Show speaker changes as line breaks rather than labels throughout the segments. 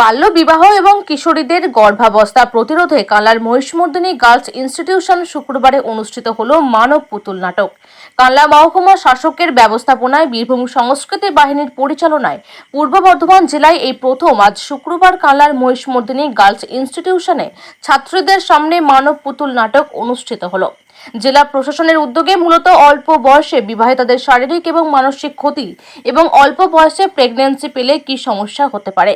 বাল্য বিবাহ এবং কিশোরীদের গর্ভাবস্থা প্রতিরোধে কালার মহিষমর্দিনী গার্লস ইনস্টিটিউশন শুক্রবারে অনুষ্ঠিত হল মানব পুতুল নাটক। কানলা মহকুমা শাসকের ব্যবস্থাপনায় বীরভূম সংস্কৃতি বাহিনীর পরিচালনায় পূর্ব বর্ধমান জেলায় এই প্রথম আজ শুক্রবার কানলার মহিষমর্দিনী গার্লস ইনস্টিটিউশনে ছাত্রীদের সামনে মানব পুতুল নাটক অনুষ্ঠিত হলো। জেলা প্রশাসনের উদ্যোগে মূলত অল্প বয়সে বিবাহিতাদের শারীরিক এবং মানসিক ক্ষতি এবং অল্প বয়সে প্রেগন্যান্সি পেলে কি সমস্যা হতে পারে?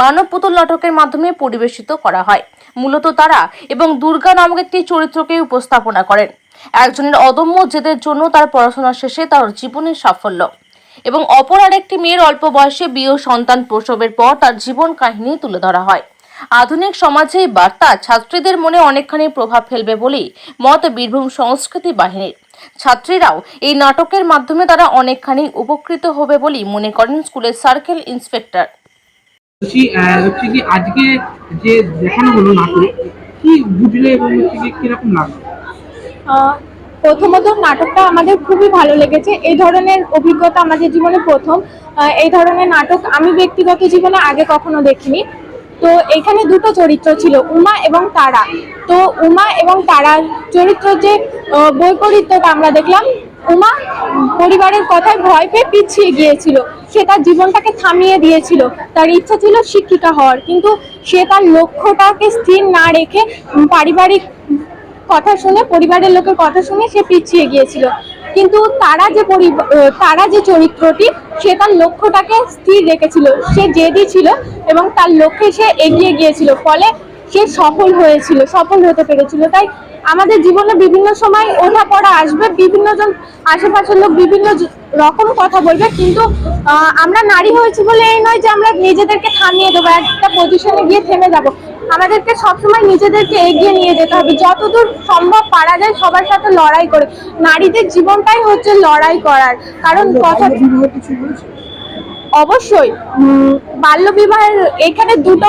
মানব পুতুল নাটকের মাধ্যমে পরিবেশিত করা হয়। মূলত তারা এবং দুর্গা নামক একটি চরিত্রকে উপস্থাপনা করেন। একজনের অদম্য জেদের জন্য তার পড়াশোনা শেষে তার জীবনের সাফল্য এবং অপর আরেকটি মেয়ের অল্প বয়সে বিয়ে সন্তান প্রসবের পর তার জীবন কাহিনী তুলে ধরা হয়। আধুনিক সমাজে এই বার্তা ছাত্রীদের মনে অনেকখানি প্রভাব ফেলবে বলেই মত বীরভূম সংস্কৃতি বাহিনীর। ছাত্রীরাও এই নাটকের মাধ্যমে তারা অনেকখানি উপকৃত হবে বলেই মনে করেন স্কুলের সার্কেল ইন্সপেক্টর।
বলছি হচ্ছে কি আজকে যে দেখানো হলো নাটক কি বুঝলে এবং হচ্ছে কি কীরকম লাগল?
আহ, প্রথমত নাটকটা আমাদের খুবই ভালো লেগেছে। এই ধরনের অভিজ্ঞতা আমাদের জীবনে প্রথম। আহ, এই ধরনের নাটক আমি ব্যক্তিগত জীবনে আগে কখনো দেখিনি। তো এখানে দুটো চরিত্র ছিল, উমা এবং তারা। তো উমা এবং তারার চরিত্র যে বৈপরীত্যটা আমরা দেখলাম, উমা পরিবারের কথায় ভয় পেয়ে পিছিয়ে গিয়েছিল। সে তার জীবনটাকে থামিয়ে দিয়েছিল। তার ইচ্ছা ছিল শিক্ষিকা হওয়ার, কিন্তু সে তার লক্ষ্যটাকে স্থির না রেখে পারিবারিক কথা শুনে, পরিবারের লোকের কথা শুনে সে পিছিয়ে গিয়েছিল। কিন্তু তারা যে তারা যে চরিত্রটি, সে তার লক্ষ্যটাকে স্থির রেখেছিল। সে জেদি ছিল এবং তার লক্ষ্যে সে এগিয়ে গিয়েছিল। ফলে সে সফল হয়েছিল, সফল হতে পেরেছিল। তাই আমাদের জীবনে বিভিন্ন সময় ওঠা পড়া আসবে বিভিন্ন জন আশেপাশের লোক বিভিন্ন রকম কথা বলবে, কিন্তু আমরা নারী হয়েছি বলে এই নয় যে আমরা নিজেদেরকে থামিয়ে দেবো, একটা পজিশনে গিয়ে থেমে যাব। আমাদেরকে সবসময় নিজেদেরকে এগিয়ে নিয়ে যেতে হবে। যতদূর সম্ভব পারা যায় সবার সাথে লড়াই করে। নারীদের জীবনটাই হচ্ছে লড়াই করার। কারণ কথা অবশ্যই। বাল্যবিবাহের এখানে দুটো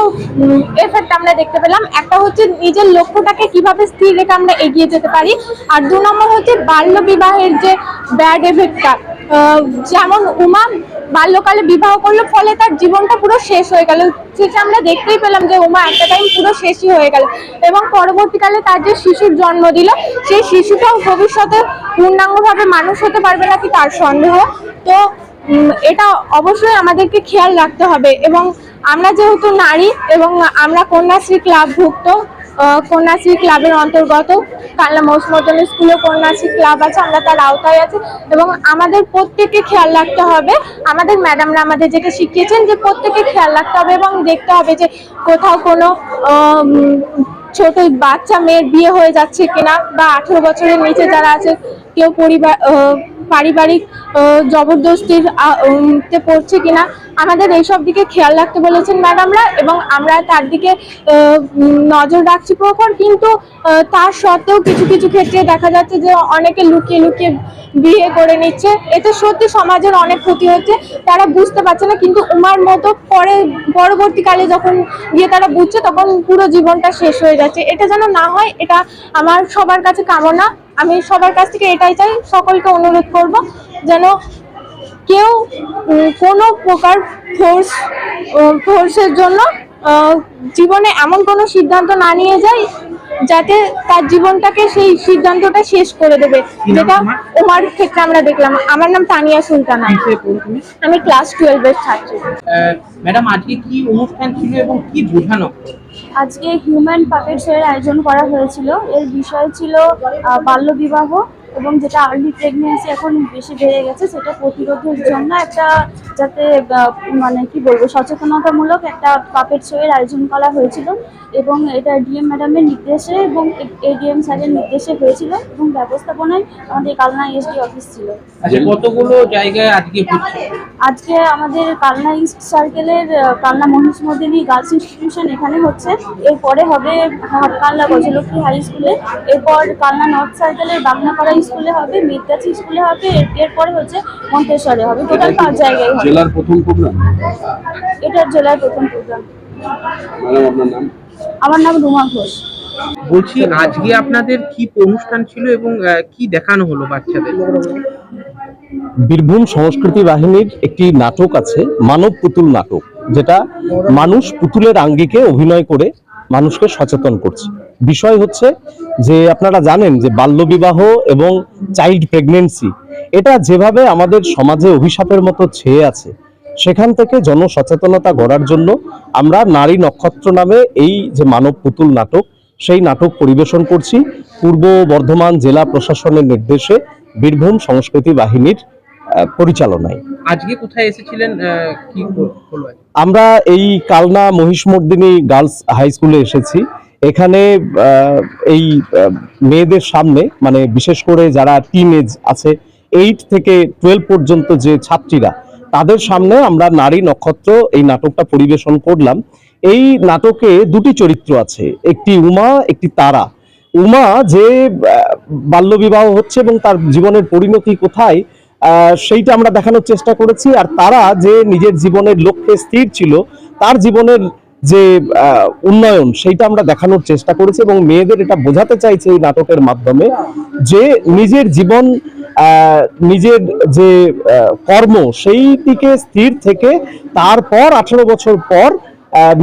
এফেক্ট আমরা দেখতে পেলাম। একটা হচ্ছে নিজের লক্ষ্যটাকে কীভাবে স্থির রেখে আমরা এগিয়ে যেতে পারি। আর দু নম্বর হচ্ছে বাল্যবিবাহের যে ব্যাড এফেক্টটা যেমন উমা বাল্যকালে বিবাহ করল, ফলে তার জীবনটা পুরো শেষ হয়ে গেল। শেষে আমরা দেখতেই পেলাম যে উমা একটা টাইম পুরো শেষই হয়ে গেল। এবং পরবর্তীকালে তার যে শিশুর জন্ম দিল, সেই শিশুটাও ভবিষ্যতে পূর্ণাঙ্গভাবে মানুষ হতে পারবে নাকি তার সন্দেহ। তো এটা অবশ্যই আমাদেরকে খেয়াল রাখতে হবে। এবং আমরা যেহেতু নারী, এবং আমরা কন্যাশ্রী ক্লাবভুক্ত কন্যাশ্রী ক্লাবের অন্তর্গত। কাল্লা মৌসুমতলী স্কুলে কন্যাশ্রী ক্লাব আছে, আমরা তার আওতায় আছি। এবং আমাদের প্রত্যেককে খেয়াল রাখতে হবে, আমাদের ম্যাডামরা আমাদের যেটা শিখিয়েছেন যে প্রত্যেকে খেয়াল রাখতে হবে এবং দেখতে হবে যে কোথাও কোনো ছোট বাচ্চা মেয়ের বিয়ে হয়ে যাচ্ছে কিনা বা আঠেরো বছরের নিচে যারা আছে, কেউ পরিবার পারিবারিক জবরদস্তির পড়ছে কিনা, আমাদের এইসব দিকে খেয়াল রাখতে বলেছেন ম্যাডামরা এবং আমরা তার দিকে নজর রাখছি প্রখর, কিন্তু তার সত্ত্বেও কিছু কিছু ক্ষেত্রে দেখা যাচ্ছে যে অনেকে লুকিয়ে লুকিয়ে বিয়ে করে নিচ্ছে। এতে সত্যি সমাজের অনেক ক্ষতি হচ্ছে, তারা বুঝতে পারছে না, কিন্তু উমার মতো পরে, পরবর্তীকালে যখন গিয়ে তারা বুঝছে, তখন পুরো জীবনটা শেষ হয়ে যাচ্ছে। এটা যেন না হয়, এটা আমার সবার কাছে কামনা। আমি সবার কাছ থেকে এটাই চাই, সকলকে অনুরোধ করব। যেন কেউ কোনো প্রকার ফোর্স ফোর্সের জন্য আহ, জীবনে এমন কোনো সিদ্ধান্ত না নিয়ে যায় যাতে তার জীবনটাকে সেই সিদ্ধান্তটা শেষ করে দেবে। যেটা ওমার ক্ষেত্রে আমরা দেখলাম। আমার নাম তানিয়া সুলতানা। আমি ক্লাস টুয়েলভের ছাত্রী।
ম্যাডাম আজকে কি অনুষ্ঠান ছিল এবং কি বোঝানো?
আজকে হিউম্যান পাপেটস এর আয়োজন করা হয়েছিল। এর বিষয় ছিল বাল্যবিবাহ এবং যেটা আর্লি প্রেগনেন্সি এখন বেশি বেড়ে গেছে, সেটা প্রতিরোধের জন্য একটা যাতে মানে কি বলব, সচেতনতামূলক একটা পাপেট শো এর আয়োজন করা হয়েছিল এবং এটা ডিএম ম্যাডামের নির্দেশে এবং এডিএম স্যারের নির্দেশে হয়েছিল এবং ব্যবস্থাপনায় আমাদের কালনা এসডি অফিস ছিল।
আচ্ছা কতগুলো জায়গায় আজকে
আজকে আমাদের কালনা ইস্ট সার্কেলের কালনা মহিষমর্দিনী গার্লস ইনস্টিটিউশন এখানে হচ্ছে। এরপরে হবে কালনা গজলক্ষ্মী হাই স্কুলে। এরপর কালনা নর্থ সার্কেলের বাগনাপাড়া স্কুলে হবে মিদগাছি স্কুলে হবে এরপরে হচ্ছে মন্তেশ্বরে হবে। টোটাল পাঁচ জায়গায় হবে।
জেলার প্রথম প্রোগ্রাম
এটা জেলার প্রথম প্রোগ্রাম
ম্যাডাম আপনার নাম?
আমার নাম রুমা ঘোষ।
বলছি আজকে আপনাদের কি অনুষ্ঠান ছিল এবং কি দেখানো হলো বাচ্চাদের?
বীরভূম সংস্কৃতি বাহিনীর একটি নাটক আছে, মানব পুতুল নাটক, যেটা মানুষ পুতুলের আঙ্গিকে অভিনয় করে মানুষকে সচেতন করছে। বিষয় হচ্ছে যে আপনারা জানেন যে বাল্যবিবাহ এবং চাইল্ড প্রেগনেন্সি, এটা যেভাবে আমাদের সমাজে অভিশাপের মতো ছেয়ে আছে, সেখান থেকে জনসচেতনতা গড়ার জন্য আমরা নারী নক্ষত্র নামে এই যে মানব পুতুল নাটক, সেই নাটক পরিবেশন করছি। পূর্ব বর্ধমান জেলা প্রশাসনের নির্দেশে বীরভূম সংস্কৃতি বাহিনীর পরিচালনায়।
আজকে কোথায় এসেছিলেন কি?
আমরা এই কালনা মহিষমর্দিনী গার্লস হাই স্কুলে এসেছি। এখানে এই মেয়েদের সামনে মানে বিশেষ করে যারা টিন এজ আছে এইট থেকে টুয়েলভ পর্যন্ত যে ছাত্রীরা তাদের সামনে আমরা নারী নক্ষত্র এই নাটকটা পরিবেশন করলাম। এই নাটকে দুটি চরিত্র আছে একটি উমা একটি তারা। উমা যে বাল্যবিবাহ হচ্ছে এবং তার জীবনের পরিণতি কোথায় সেইটা আমরা দেখানোর চেষ্টা করেছি। আর তারা যে নিজের জীবনের লক্ষ্যে স্থির ছিল, তার জীবনের যে উন্নয়ন, সেইটা আমরা দেখানোর চেষ্টা করেছি এবং মেয়েদের এটা বোঝাতে চাইছে এই নাটকের মাধ্যমে যে নিজের জীবন নিজের যে কর্ম, সেই দিকে স্থির থেকে তারপর আঠেরো বছর পর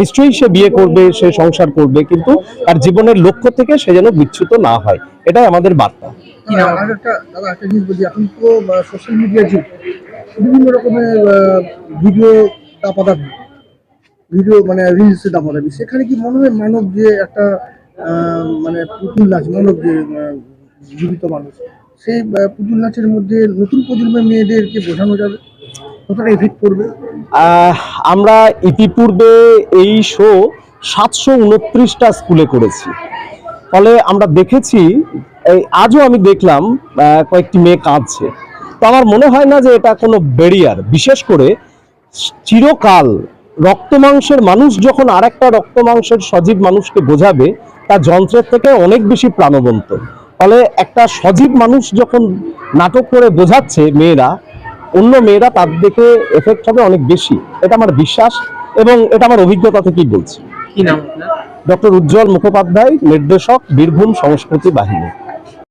নিশ্চয়ই সে বিয়ে করবে, সে সংসার করবে, কিন্তু তার জীবনের লক্ষ্য থেকে সে যেন বিচ্যুত না হয়। এটাই আমাদের বার্তা।
কি নাম?
আর একটা দাদা একটা জিনিস বলছি এখন তো সোশ্যাল মিডিয়া যুগ। বিভিন্ন রকমের ভিডিও দাপাদাপি ভিডিও মানে রিলসে দাপাদাপি সেখানে কি মনে হয় মানব যে একটা মানে পুতুল নাচ মানব যে জীবিত মানুষ সেই পুতুল নাচের মধ্যে নতুন প্রজন্মের মেয়েদেরকে বোঝানো যাবে? কতটা এফেক্ট করবে
আমরা ইতিপূর্বে এই শো সাতশো উনত্রিশটা স্কুলে করেছি। ফলে আমরা দেখেছি এই আজও আমি দেখলাম কয়েকটি মেয়ে কাঁদছে। তো আমার মনে হয় না যে এটা কোনো ব্যারিয়ার বিশেষ করে চিরকাল রক্ত মাংসের মানুষ যখন আরেকটা রক্ত মাংসের সজীব মানুষকে বোঝাবে তা যন্ত্রের থেকে অনেক বেশি প্রাণবন্ত। ফলে একটা সজীব মানুষ যখন নাটক করে বোঝাচ্ছে মেয়েরা অন্য মেয়েরা তার দিকে এফেক্ট হবে অনেক বেশি। এটা আমার বিশ্বাস এবং এটা আমার অভিজ্ঞতা থেকেই বলছি।
কি নাম
ডক্টর উজ্জ্বল মুখোপাধ্যায় নির্দেশক বীরভূম সংস্কৃতি বাহিনী।